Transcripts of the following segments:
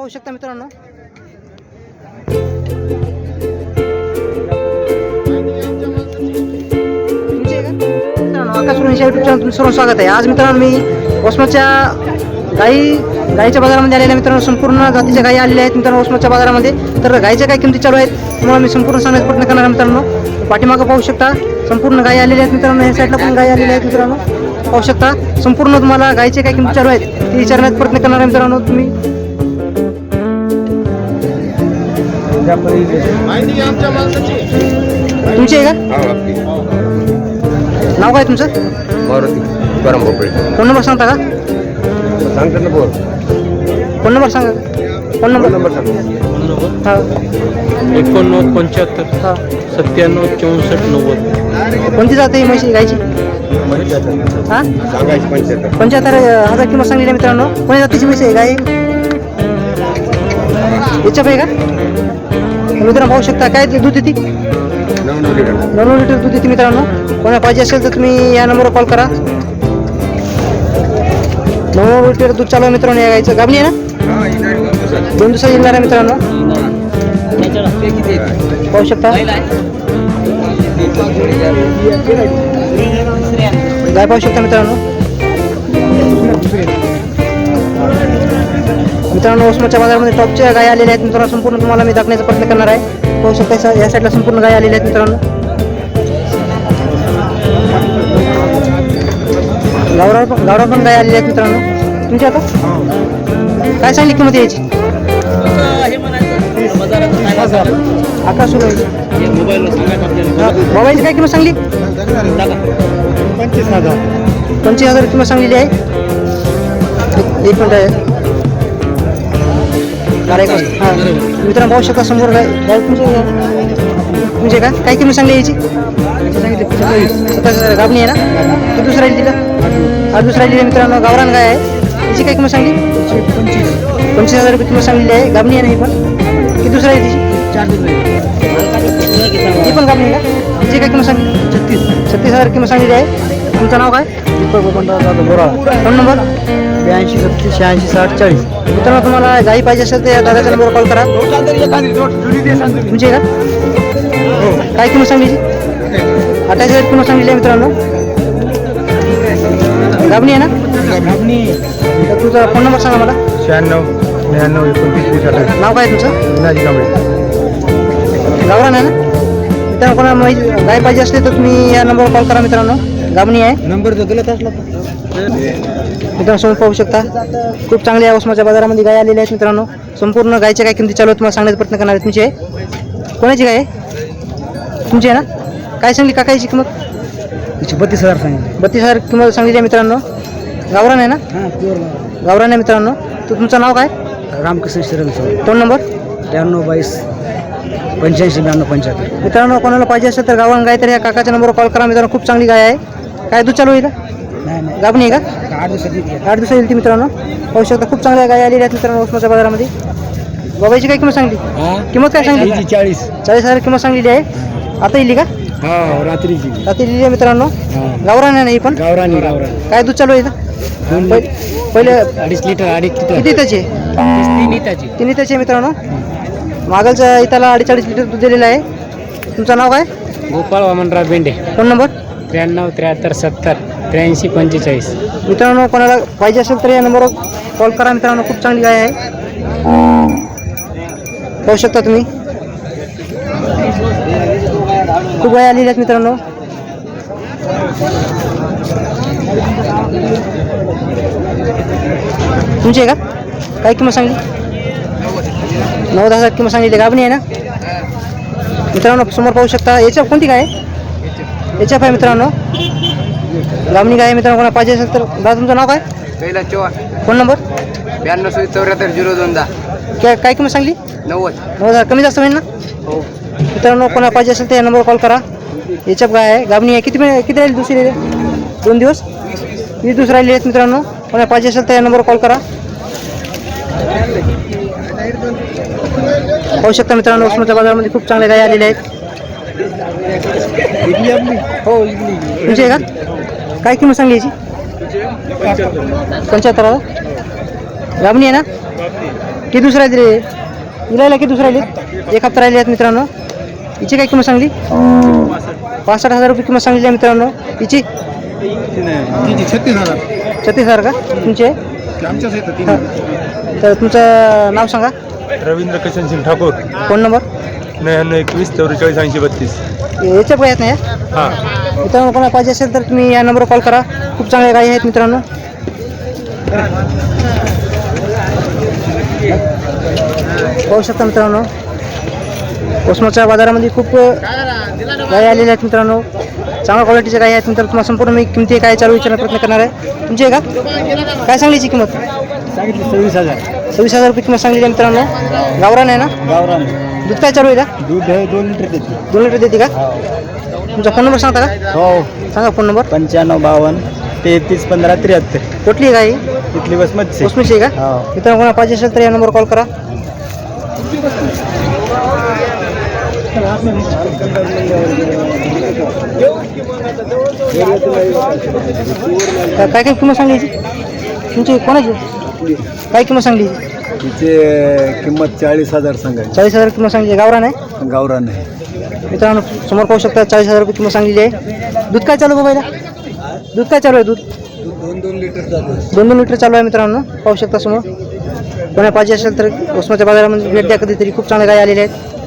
पाहू शकता मित्रांनो. तुम्ही आकाश युट्यूब चॅनल तुमचं सर्व स्वागत आहे. आज मित्रांनो मी ओसमाच्या गाई गाईच्या बाजारामध्ये आलेल्या मित्रांनो. संपूर्ण जातीच्या गायी आलेल्या आहेत मित्रांनो ओसमाच्या बाजारामध्ये. तर गाईच्या काय किमती चालू आहेत तुम्हाला मी संपूर्ण सांगण्याचा प्रयत्न करणार आहे मित्रांनो. पाठीमागं पाहू शकता संपूर्ण गायी आलेल्या आहेत मित्रांनो. या साईडला पण गायी आलेल्या आहेत मित्रांनो. पाहू शकता संपूर्ण तुम्हाला गायीचे काय किमती चालू आहेत ते विचारण्याचा प्रयत्न करणार आहे मित्रांनो तुम्ही. तुमची आहे का? नाव काय तुमचं? मारुती गरम भोपळे फोन नंबर सांगता का? सांगतात ना बोल. फोन नंबर सांगा. Phone number? नंबर सांग. हा. एकोणनव्वद पंच्याहत्तर हा. सत्त्याण्णव चौसष्ट नव्वद. कोणती जात आहे म्हशी गायची? हा? सांगायची पंच्याहत्तर. पंच्याहत्तर हजार किंमत सांगलेली आहे मित्रांनो. कोणत्या जातीची म्हशी आहे गाय? याच्या आहे का? मित्रांनो पाहू शकता काय ते दूध येते नऊ नऊ लिटर लिटर दूध येते मित्रांनो. कोणाला पाहिजे असेल तर तुम्ही या नंबरवर कॉल करा. नऊ लिटर दूध चालू आहे मित्रांनो या गायचं गाबणी आहे ना? दोन दिवसात दोन दिवसात येणार आहे मित्रांनो. पाहू शकता. गाय पाहू शकता मित्रांनो. मित्रांनो ओसमाच्या बाजारामध्ये टॉपच्या गाय आलेल्या आहेत मित्रांनो. संपूर्ण तुम्हाला मी दाखवण्याचा प्रयत्न करणार आहे. पाहू शकता या- साईडला संपूर्ण गाय आलेल्या आहेत मित्रांनो. गावरावर पण गावरावर पण गाय आलेल्या आहेत मित्रांनो. तुमची आता? काय सांगली किंमत यायची? आकाश मोबाईलची काय किंमत सांगली? पंचवीस हजार. पंचवीस हजार किंमत सांगलेली आहे. एक मिनिट आहे. बारा एक वाजता हां. मित्रांनो पाहू शकता समोर काय काय म्हणजे का काय? किंमत सांगली याची? सत्तावीस गाबणी आहे ना? तू दुसरा दिला हा दुसरा दिला मित्रांनो गावरान काय आहे. याची काय किंमत सांगली? पंचवीस हजार रुपये किंमत सांगलेली आहे. गाबणी आहे ना ही पण? की दुसरा आहे तिची? ती पण गाबणी आहे का? तिची काय किंमत सांगली? छत्तीस. छत्तीस हजार किंमत सांगलेली आहे. तुमचं नाव काय? Deepak Jadhav phone number? ब्याऐंशी छत्तीस शहाऐंशी साठ चाळीस. मित्रांनो तुम्हाला गाई पाहिजे असेल तर या दादाच्या नंबरवर कॉल करा. तुमची आहे का? काय किंमत सांगली अठ्ठावीस हजार किंमत सांगलेली आहे मित्रांनो. गाबणी आहे ना? तर तुझा फोन नंबर सांगा मला. शहाण्णव ब्याण्णव एकोणतीस वीस नाव काय तुमचं? कांबळे. गावरान आहे ना? मित्रांनो कोणाला माहिती गाय पाहिजे असले तर तुम्ही या नंबरवर कॉल करा मित्रांनो. गाबणी आहे. नंबर जो दिला असला मित्रांनो समोर पाहू शकता. खूप चांगल्या उस्माच्या बाजारामध्ये गाय आलेल्या आहेत मित्रांनो. संपूर्ण गायच्या काय किमती चालू तुम्हाला सांगण्याचा प्रयत्न करणार आहे तुमची. आहे कोणाची गाय आहे? तुमची आहे ना? काय सांगली काकाची किंमत? बत्तीस हजार सांगितले. बत्तीस हजार किंमत सांगलेली आहे मित्रांनो. गावरान आहे ना? गावरान. आहे मित्रांनो. तर तुमचं नाव काय? Ramkrishna Shiral phone number? त्र्याण्णव बावीस पंच्याऐंशी ब्याण्णव पंच्याहत्तर. मित्रांनो कोणाला पाहिजे असेल तर गावरान गाय तर या काकाच्या नंबरवर कॉल करा. मित्रांनो खूप चांगली गाय आहे. काय दूध चालू आहे का नाही नाही. गाबणी आहे का? आठ दिवसात येते. आठ दिवस येईल ती मित्रांनो. पाहू शकता खूप चांगल्या गाय आलेल्या आहेत मित्रांनो उस्माच्या बाजारामध्ये. बाबाईची काय किंमत सांगली? किंमत काय सांगली? चाळीस चाळीस. हजार किंमत सांगलेली आहे. आता येईल का? हा रात्रीची. आता लिहिली आहे मित्रांनो. गावरान आहे ना ही पण? गावरानी गावरानी. काय दूध चालू आहे इथं? पहि- पहिले अडीच लिटर अडीच किती त्याचे तीन तिन्ही त्याचे मित्रांनो. मागलच्या इथला अडीच अडीच लिटर दूध दिलेलं आहे. तुमचं नाव काय? गोपाळ वामनराव बेंडे. Phone number? त्र्याण्णव त्र्याहत्तर सत्तर त्र्याऐंशी पंचेचाळीस. मित्रांनो कोणाला पाहिजे असेल तर या नंबरवर कॉल करा. मित्रांनो खूप चांगली गाय आहे. पाहू शकता तुम्ही? खूप गाय आलेल्या आहेत मित्रांनो. तुमची आहे का? काय किंमत सांगली? दहा हजार किंमत सांगितली. गाबणी आहे ना? मित्रांनो समोर पाहू शकता. याच्या कोणती काय आहे? याच्या आहे मित्रांनो. गामणी गाय मित्रांनो कोणा पाहिजे असेल तर दादा तुमचं नाव काय? पहिला चव्हाण. Phone number? ब्याण्णव सव्वीस चौऱ्याहत्तर झिरो दोन दहा. काय काय किंमत सांगली? नव्वद. नऊ हजार. कमी जास्त होईल ना? हो. मित्रांनो कोणा पाहिजे असेल तर या नंबरवर कॉल करा. याच्या गाय आहे. गाबणी आहे. किती किती राहील दुसरी दोन दिवस? वीस दिवस राहिली आहेत मित्रांनो. कोणा पाहिजे असेल तर या नंबरवर कॉल करा. पाहू शकता मित्रांनो उस्माच्या बाजारामध्ये खूप चांगल्या गाय आलेल्या आहेत. हो इडली. तुमची आहे का? काय किंमत सांगली याची? पंच्याहत्तर हजार गाबणी आहे ना? किती दुसरा दिले इलायला किती दुसरा राहिले? एक हप्ता राहिले आहेत मित्रांनो. हिची काय किंमत सांगली? पासष्ट हजार रुपये किंमत सांगली आहे मित्रांनो. हिची? छत्तीस हजार. छत्तीस हजार का? तुमचे? आमच्याच येतं हा. तर तुमचं नाव सांगा. रवींद्र किशनसिंग ठाकूर. Phone number? नव्याण्णव एकवीस चौवेचाळीस ऐंशी बत्तीस. याच्या पण आहेत नाही हां. मित्रांनो कोणाला पाहिजे असेल तर तुम्ही या नंबरवर कॉल करा. खूप चांगल्या गाई आहेत मित्रांनो. पाहू शकता मित्रांनो कोसमाच्या बाजारामध्ये खूप गाई आलेल्या आहेत मित्रांनो. चांगल्या क्वालिटीच्या गाई आहेत मित्रांनो. तुम्हाला संपूर्ण मी किमती काय चालू विचारण्याचा प्रयत्न करणार आहे. तुमची आहे का? काय सांगलीची किंमत? सांगितलं सव्वीस हजार. सव्वीस हजार रुपये किंमत सांगली आहे मित्रांनो. गावरान आहे ना? गावरान. दूध काय चालू आहे का दूध दोन लिटर देते. दोन लिटर देते का? तुमचा फोन नंबर सांगता का? हो. सांगा फोन नंबर पंच्याण्णव बावन्न तेहतीस पंधरा त्र्याहत्तर. कुठली गाई? इथली बसमतची कोसमीची आहे का? हो. मित्रांनो कोणा पाहिजे असेल तर या नंबरवर कॉल करा. काय काय किंमत सांगली याची? तुमची कोणाची? काय किंमत सांगली? तिचे किंमत चाळीस हजार सांगायची. चाळीस हजार किंमत सांगली. आहे. गावरान आहे? गावरान आहे. मित्रांनो समोर पाहू शकता चाळीस हजार रुपये किंमत सांगलेली आहे. दूध काय चालू आहे दूध काय चालू आहे दूध? दोन दोन लिटर जाते दोन दोन लिटर चालू आहे मित्रांनो. पाहू शकता समोर. कोणा पाहिजे असेल तर उस्माच्या बाजारामध्ये भेट द्या. कधीतरी खूप चांगल्या गाय आलेल्या आहेत.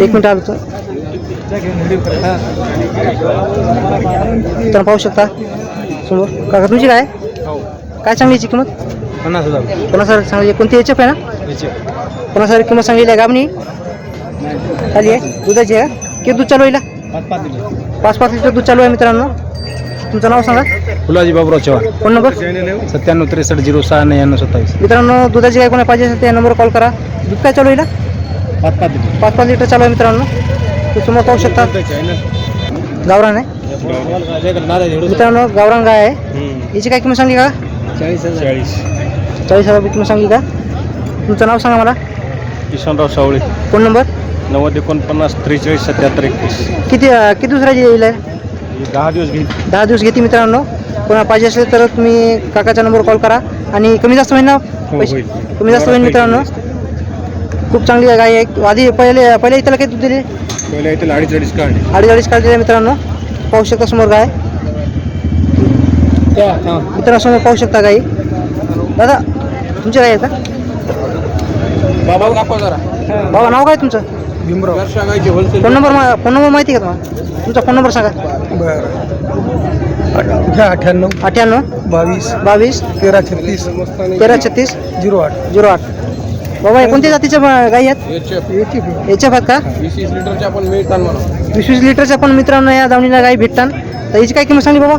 एक मिनिट आलो तर. पाहू शकता? समोर काका तुमची काय? काय सांगलीची किंमत? पन्नास हज़ार. पन्नास हज़ार सांगली कोणती एच एफ़ आहे ना? पन्नास हज़ार किंमत सांगलेली आहे गाबणी खाली आहे. दुधाची आहे का? किती दूध चालू आहे? पाच पाच लिटर दूध चालू आहे मित्रांनो. तुमचं नाव सांगा. फुलाजी बाबुराव चव्हाण. Phone number? सत्त्याण्णव त्रेसष्ट झिरो सहा नव्याण्णव सत्तावीस. मित्रांनो दुधाची काय कोणा पाहिजे असेल त्या नंबरवर कॉल करा. दूध काय चालू आहे? पाच पाच लिटर पाच पाच लिटर चालू आहे मित्रांनो. ते समोर पाहू शकता. गावरान आहे? मित्रांनो गावरान गाय आहे. याची काय किंमत सांगली का? चाळीस हजार चाळीस चाळीस हजार किंमत सांगली का? तुमचं नाव सांगा मला. किशनराव सावळे. Phone number? नव्वद एकोणपन्नास त्रेचाळीस सत्याहत्तर एकतीस. किती किती दुसऱ्याची येईल आहे दहा दिवस घेईल दहा दिवस घेते मित्रांनो. कोणा पाहिजे असेल तर तुम्ही काकाच्या नंबरवर कॉल करा. आणि कमी जास्त होईल ना? पैसे होईल. कमी जास्त होईल मित्रांनो. खूप चांगली गाय आहे. आधी पहिले पहिले इथं काही दूध दिले. पहिल्या इथे अडीच अडीच काढले अडीच अडीच काढलेले मित्रांनो. पाहू शकता समोर गाय मित्रांनो समोर पाहू शकता गाई दादा तुमची आहे का बाबा दाखव जरा. बाबा नाव काय तुमचं? भीमराव. सांगायचे होलसेल फोन नंबर मा- फोन नंबर माहिती आहे का तुम्हाला? तुमचा फोन नंबर सांगा. बरं. अठ्ठ्याण्णव अठ्ठ्याण्णव बावीस बावीस तेरा छत्तीस तेरा छत्तीस झिरो आठ. झिरो आठ. बाबा हे कोणत्या जातीच्या ब- गाई आहेत? याच्या आहेत का? वीस वीस लिटरच्या आपण मिळतात म्हणा. वीस वीस लिटरच्या पण मित्रांनो या दावणीला गाई भेटतात. तर याची काय किंमत सांगली बाबा?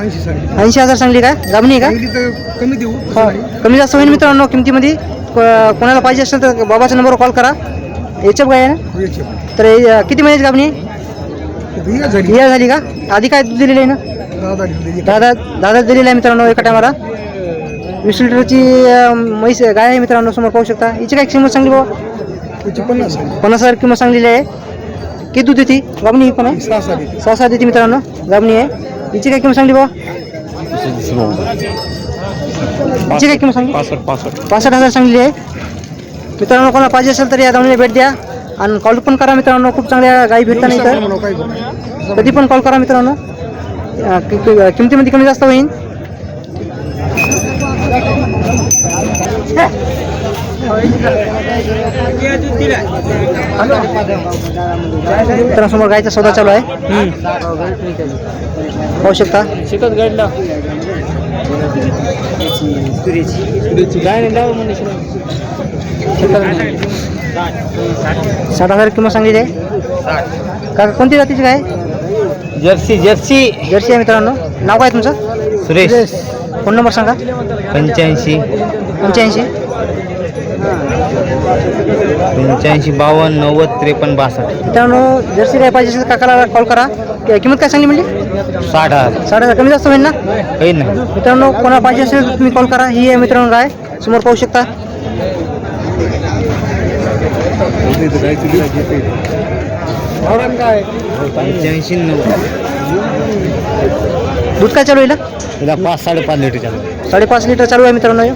ऐंशी सांगितलं ऐंशी हजार सांगली काय? दाबणी आहे तर कमी देऊ का कमी जास्त होईल मित्रांनो किमतीमध्ये. को- कोणाला पाहिजे असेल तर बाबाच्या नंबरवर कॉल करा. याच्या गाय आहे ना? याची. तर हे, किती महिन्याची गाबणी आहे? झाली. बिया झाली का? आधी काय दूध दिलेलं आहे ना? दहा दहा दहा दिलेलं आहे मित्रांनो एका टायमाला. वीस लिटरची म्हैस गाय आहे मित्रांनो समोर पाहू शकता? हिची काय किंमत सांगली बाबा? पन्नास हजार किंमत सांगलेली आहे. किती दूध देते? गाबणी ही पण आहे? सहा सहा देते. मित्रांनो. गाबणी आहे. हिची काय किंमत सांगली बाबा? हिची काय किंमत सांगली? पासष्ट पासष्ट. पासष्ट हजार सांगली आहे. मित्रांनो कोणाला पाहिजे असेल तर या दावणीला भेट द्या. आणि कॉल पण करा मित्रांनो. खूप चांगल्या गाई भेटतात नाही तर? कधी पण कॉल करा मित्रांनो. किमतीमध्ये कमी जास्त होईल समोर गायचा सौदा चालू आहे. पाहू शकता. शेतात गाडला. साठ हजार किंमत सांगलेली आहे का कोणती जातीची काय जर्सी जर्सी. जर्सी आहे मित्रांनो. नाव काय तुमचं? सुरेश. फोन नंबर सांगा. पंच्याऐंशी. पंच्याऐंशी? पंच्याऐंशी बावन्न नव्वद त्रेपन्न बासष्ट. मित्रांनो जर्सी काय पाहिजे असेल तर काकाला कॉल करा. कि- किंमत काय सांगली म्हणजे? साठ हजार. साठ हजार. कमी जास्त होईल ना? काही नाही मित्रांनो कोणाला पाहिजे असेल तर तुम्ही कॉल करा. ही आहे मित्रांनो गाय समोर पाहू शकता. पंच्याऐंशी नव्वद. दूध काय चालू आहे हिला? तिला पाच साडेपाच लिटर चालू साडेपाच लिटर चालू आहे मित्रांनो हे.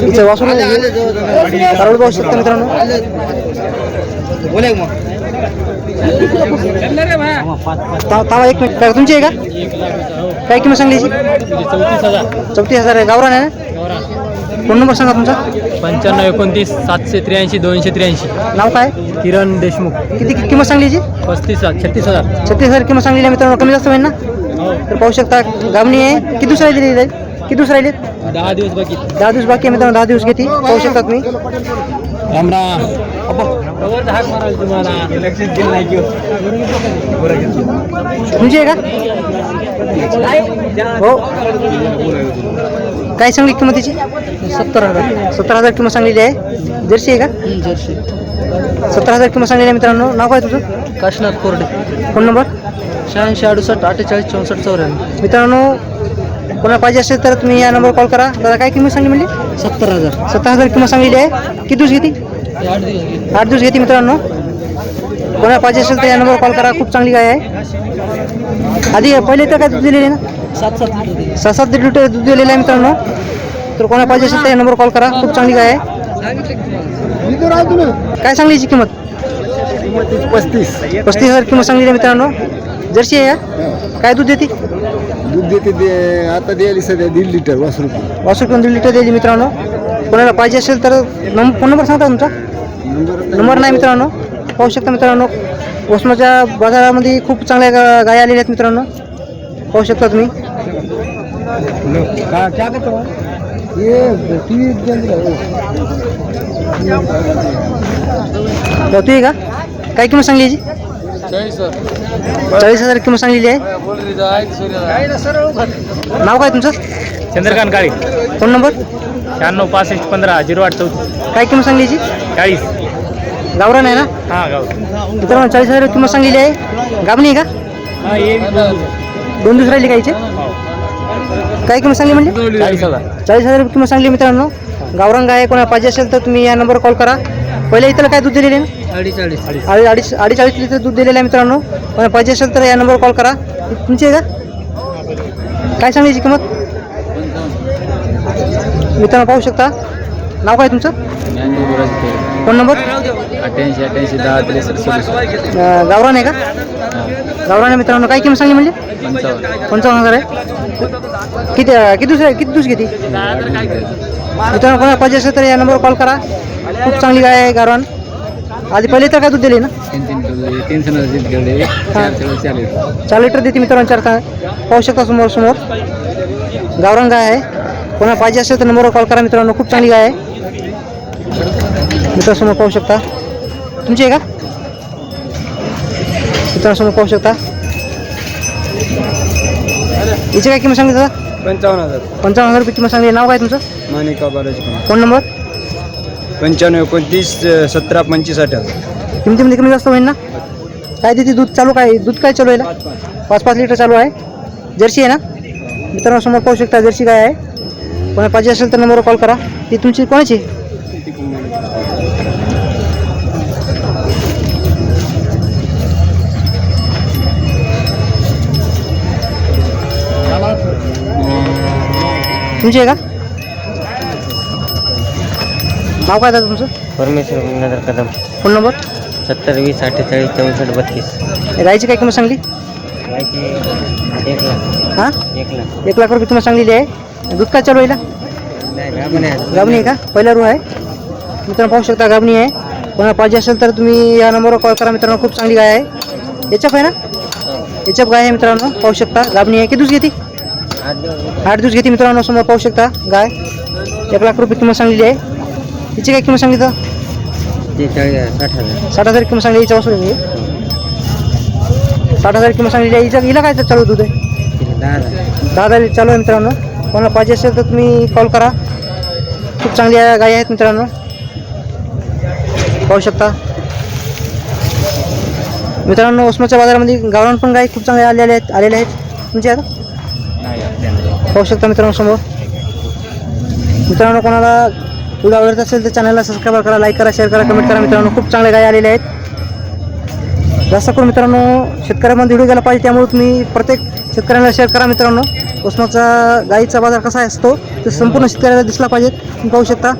हिचं वासरू कारवड पाहू शकता मित्रांनो ता- तावा एक मिनिट काय तुमची आहे का? काय किंमत सांगली याची? चौतीस हज़ार। चौतीस हज़ार आहे. गावरान आहे ना? फोन नंबर सांगा तुमचा. पंच्याण्णव एकोणतीस सातशे त्र्याऐंशी दोनशे त्र्याऐंशी. नाव काय? किरण देशमुख. किती किती किंमत सांगली याची? पस्तीस छत्तीस हजार. छत्तीस हजार किंमत सांगली मित्रांनो. कमी जास्त होईल ना? तर पाहू शकता गावणी आहे. किती दिवस राहिले राहील किती दिवस राहिले दहा दिवस बाकी दहा दिवस बाकी आहे मित्रांनो. दहा दिवस घेते. पाहू शकता तुम्ही तुम्हाला. की तुमची आहे का? हो. काय सांगली किंमत तिची सत्तर हजार. सत्तर हजार किंमत सांगलेली आहे. जर्सी आहे का? जर्सी. सत्तर हजार किंमत सांगलेली आहे मित्रांनो. नाव काय तुझं? काशीनाथ कोरडे. Phone number? शहाऐंशी अडुसष्ट अठ्ठेचाळीस चौसष्ट चौऱ्याण्णव. मित्रांनो कोणाला पाहिजे असेल तर तुम्ही या नंबरवर कॉल करा. दादा काय किंमत सांगली म्हणजे सत्तर हजार. सत्तर हजार किंमत सांगलेली आहे. किती दिवस घेते. आठ दिवस घेते मित्रांनो. कोणाला पाहिजे असेल तर या नंबरवर कॉल करा. खूप चांगली गाय आहे. आधी पहिले तर काय दूध दिलेली ना? सात सात लिटर सहा सात लिटर दूध दिलेलं आहे मित्रांनो. तर कोणाला पाहिजे असेल तर या नंबरवर कॉल करा. खूप चांगली गाय आहे. काय सांगली याची किंमत? पस्तीस. पस्तीस हज़ार किंमत सांगलेली आहे मित्रांनो. जर्सी आहे का? काय दूध देते? दूध देते ते आता द्यायला सध्या दीड लिटर वास रुपये वासू किंवा दीड लिटर दिली मित्रांनो. कोणाला पाहिजे असेल तर नंब फ़ोन नंबर सांगता तुमचा? नंबर नंबर नाही मित्रांनो. पाहू शकता मित्रांनो ओसमाच्या बाजारामध्ये खूप चांगल्या गा- गाय आलेल्या आहेत मित्रांनो. पाहू शकता तुम्ही. ये टी तर तू आहे. का? काय किंमत सांगली याची? चाळीस हजार. किंमत सांगलेली आहे. नाव काय तुमचं? चंद्रकांत काळे. Phone number? शहाण्णव पासष्ट पंधरा झिरो आठ चौतीस. काय किंमत सांगली याची? चाळीस. गावरान आहे ना? हा मित्रांनो चाळीस हजार किंमत सांगलेली आहे. गाबणी आहे का? हा ये दोन दिवस. राहिले गायचे काय किंमत सांगली म्हणजे? चाळीस हजार. चाळीस हजार. किंमत सांगली मित्रांनो. गावरान गाय कोणाला पाहिजे असेल तर तुम्ही या नंबरवर कॉल करा. पहिले इथं काय दूध दिलेले अडीच अडीच. अडीच लिटर दूध दिलेलं आहे मित्रांनो. कोणाला पाहिजे असेल तर या नंबरवर कॉल करा. तुमची आहे का? काय सांगली याची किंमत? मित्रांनो पाहू शकता. नाव काय तुमचं? Phone number? अठ्ठ्याऐंशी अठ्ठ्याऐंशी दहा त्रेसष्ट सदुसष्ट गावरान आहे का? गावरान आहे मित्रांनो काय किंमत सांगली म्हणजे? पंचावन्न. पंचावन्न हजार आहे. किती किती दुसऱ्या किती दिवस घेते? मित्रांनो कोणाला पाहिजे असेल तर या नंबरवर कॉल करा. खूप चांगली गाय आहे गावरान. आधी पहिले तर काय दूध दिले ना? तीन चार लिटर देते मित्रांनो चार पाहू शकता समोर समोर. गावरान गाय आहे. कोणाला पाहिजे असेल तर नंबरवर कॉल करा. मित्रांनो खूप चांगली गाय आहे. मित्रांसमोर पाहू शकता. तुमची आहे का? मित्रांसमोर पाहू शकता. हिची काय किंमत सांगली दादा? पंचावन्न हजार. पंचावन्न हजार रुपये किंमत सांगली नाव काय तुमचं? Manika Balaji phone number? पंच्याण्णव एकोणतीस सतरा पंचवीस अठरा किमतीमध्ये कमी जास्त होईल ना? काय देते दूध? चालू काय? दूध काय चालू आहे ना? पाच पाच. लिटर चालू आहे. जर्सी आहे ना? मित्रांनो समोर पाहू शकता जर्सी काय आहे. कोणा पाहिजे असेल तर नंबरवर कॉल करा. ती तुमची कोणाची? तुमची आहे का? नाव काय दादा तुमचं? परमेश्वर गंगाधर कदम. Phone number? सत्तर वीस अठ्ठेचाळीस चौसष्ट बत्तीस. गायची काय किंमत सांगली? एक लाख. हां? एक लाख. एक लाख रुपये किंमत सांगलेली आहे. दूध काय चालू आहे गाबणी आहे का? पहिला रू आहे मित्रांनो पाहू शकता गाबणी आहे कोणाला पाहिजे असेल तर तुम्ही या नंबरवर कॉल करा मित्रांनो खूप चांगली गाय आहे. एचएफ आहे ना? एचएफ गाय आहे मित्रांनो पाहू शकता. गाबणी आहे किती दिवस घेते? आठ दिवस घेते मित्रांनो समोर पाहू शकता गाय. एक लाख रुपये किंमत सांगलेली आहे. तिची काय किंमत सांगितलं? ते साठ हज़ार. साठ हज़ार किंमत सांगली हिच्या वासून साठ हज़ार किंमत सांगलेली आहे. हिला काय चालू दूध आहे? हज़ार. दहा हज़ार चालू आहे मित्रांनो. कोणाला पाहिजे असेल तर तुम्ही कॉल करा. खूप चांगल्या गायी आहेत मित्रांनो. पाहू शकता. मित्रांनो उस्माच्या बाजारामध्ये गावरान पण गाय खूप चांगल्या आलेल्या आहेत आलेल्या आहेत. तुमच्या आता पाहू शकता मित्रांनो समोर. मित्रांनो कोणाला व्हिडिओ आवडत असेल तर चॅनलला सबस्क्राईब करा लाईक करा शेअर करा कमेंट करा. मित्रांनो खूप चांगल्या गाय आलेल्या आहेत. जास्त करून मित्रांनो शेतकऱ्यामध्ये व्हिडिओ गेला पाहिजे त्यामुळे तुम्ही प्रत्येक शेतकऱ्यांना शेअर करा मित्रांनो. उष्णाचा गाईचा बाजार कसा असतो ते संपूर्ण शेतकऱ्याला दिसला पाहिजे. तुम्ही पाहू शकता.